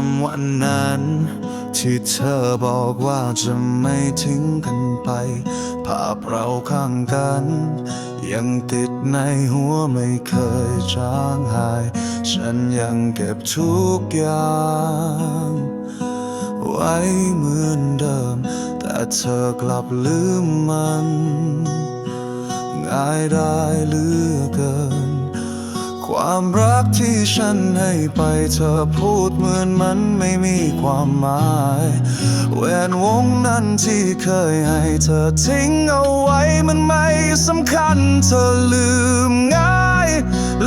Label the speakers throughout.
Speaker 1: ำวันนั้น ที่เธอบอกว่าจะไม่ทิ้งกันไป ภาพเราข้างกัน ยังติดในหัวไม่เคยจางหาย ฉันยังเก็บทุกอย่าง ไว้เหมือนเดิม แต่เธอกลับลืมมัน ง่ายได้เหลือเกิน ความรักที่ฉันให้ไปเธอพูดเหมือนมันไม่มีความหมายแหวนวงนั้นที่เคยให้เธอทิ้งเอาไว้มันไม่สำคัญเธอลืมง่าย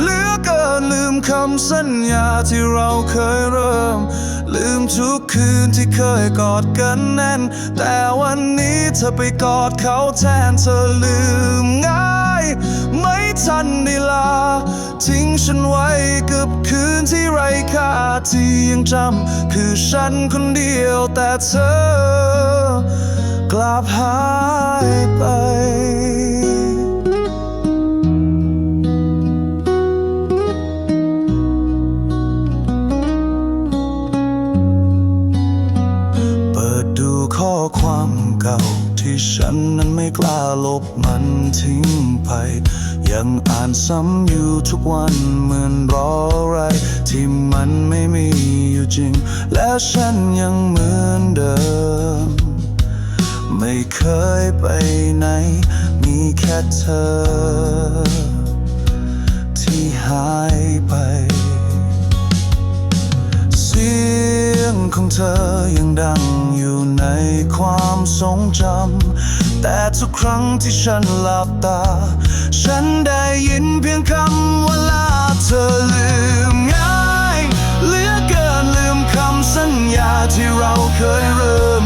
Speaker 1: เหลือเกินลืมคำสัญญาที่เราเคยเริ่ม ลืมทุกคืนที่เคยกอดกันแน่น แต่วันนี้เธอไปกอดเขาแทนเธอลืมง่าย ฉันได้ลา ทิ้งฉันไว้กับคืนที่ไร้ค่าที่ยังจำคือฉันคนเดียวแต่เธอ เก่า ที่ฉันนั้นไม่กล้าลบมันทิ้งไป ยังอ่านซ้ำอยู่ทุกวันเหมือนรออะไร ที่มันไม่มีอยู่จริง และฉันยังเหมือนเดิม ไม่เคยไปไหน มีแค่เธอ ที่หายไปเสียงของเธอยังดังอยู่ในความ ทรงจำ แต่ทุกครั้งที่ฉันหลับตา ฉันได้ยินเพียงคำว่าลาเธอลืมง่ายเหลือเกินลืมคำสัญญาที่เราเคยเริ่ม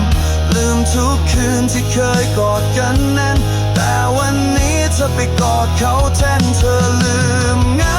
Speaker 1: ลืมทุกคืนที่เคยกอดกันแน่น แต่วันนี้เธอไปกอดเขาแทนเธอลืมง่าย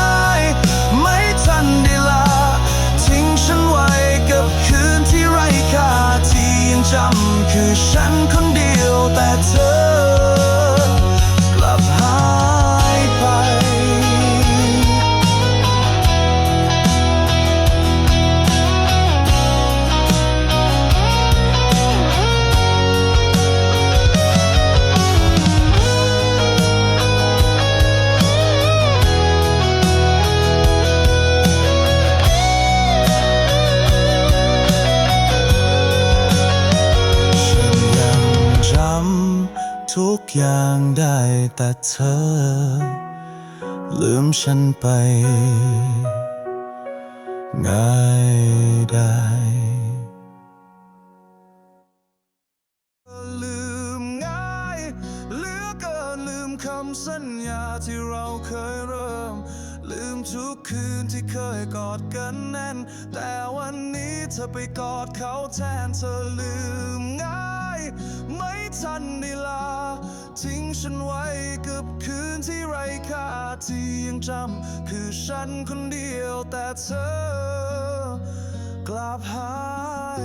Speaker 1: ำทุกอย่างได้แต่เธอ ลืมฉันไป ง่ายได้ลืมง่ายเหลือเกินลืมคำสัญญาที่เราเคยเริ่ม ลืมทุกคืนที่เคยกอดกันแน่น แต่วันนี้เธอไปกอดเขาแทนเธอลืมง่าย ไม่ทันได้ลา ทิ้งฉันไว้กับคืนที่ไร้ค่าที่ยังจำคือฉันคนเดียวแต่เธอกลับหาย